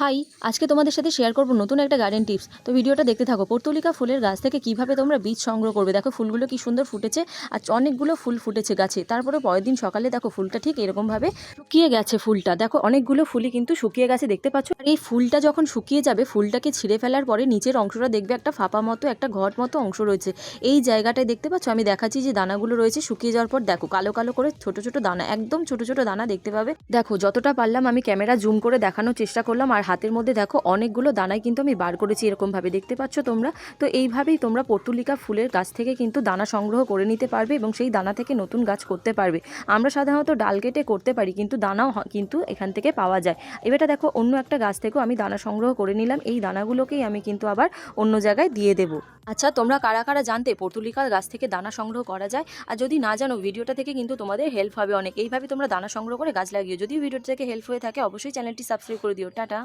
High, আজকে তোমাদের সাথে শেয়ার করব নতুন একটা গার্ডেন টিপস তো ভিডিওটা দেখতে থাকো, পর্তুলিকা ফুলের গাছ থেকে কীভাবে তোমরা বীজ সংগ্রহ করবে? দেখো, ফুলগুলো কি সুন্দর ফুটেছে আর অনেকগুলো ফুল ফুটেছে গাছে। তারপরে পরের দিন সকালে দেখো, ফুলটা ঠিক এরকমভাবে শুকিয়ে গেছে ফুলটা। দেখো, অনেকগুলো ফুলই কিন্তু শুকিয়ে গেছে, দেখতে পাচ্ছ? আর এই ফুলটা যখন শুকিয়ে যাবে, ফুলটাকে ছিঁড়ে ফেলার পরে নিচের অংশটা দেখবে একটা ফাঁপা মতো, একটা ঘট মতো অংশ রয়েছে। এই জায়গাটায় দেখতে পাচ্ছ? আমি দেখাচ্ছি যে দানাগুলো রয়েছে, শুকিয়ে যাওয়ার পর দেখো, কালো কালো করে ছোট ছোট দানা, একদম ছোট ছোট দানা দেখতে পাবে। দেখো, যতটা পারলাম আমি ক্যামেরা জুম করে দেখানোর চেষ্টা করলাম, আর হাতের মধ্যে দেখো অনেকগুলো দানাই কিন্তু আমি বার করেছি এরকমভাবে, দেখতে পাচ্ছ তোমরা? তো এইভাবেই তোমরা পর্তুলিকা ফুলের গাছ থেকে কিন্তু দানা সংগ্রহ করে নিতে পারবে এবং সেই দানা থেকে নতুন গাছ করতে পারবে। আমরা সাধারণত ডাল কেটে করতে পারি, কিন্তু দানাও কিন্তু এখান থেকে পাওয়া যায়। এবারটা দেখো অন্য একটা গাছ থেকেও আমি দানা সংগ্রহ করে নিলাম, এই দানাগুলোকেই আমি কিন্তু আবার অন্য জায়গায় দিয়ে দেবো। আচ্ছা তোমরা কারা কারা জানতে পর্তুলিকার গাছ থেকে দানা সংগ্রহ করা যায়? আর যদি না জানো, ভিডিওটা থেকে কিন্তু তোমাদের হেল্প হবে অনেক। এইভাবে তোমরা দানা সংগ্রহ করে গাছ লাগিও। যদি ভিডিওটা থেকে হেল্প হয়ে থাকে, অবশ্যই চ্যানেলটি সাবস্ক্রাইব করে দিও। টাটা!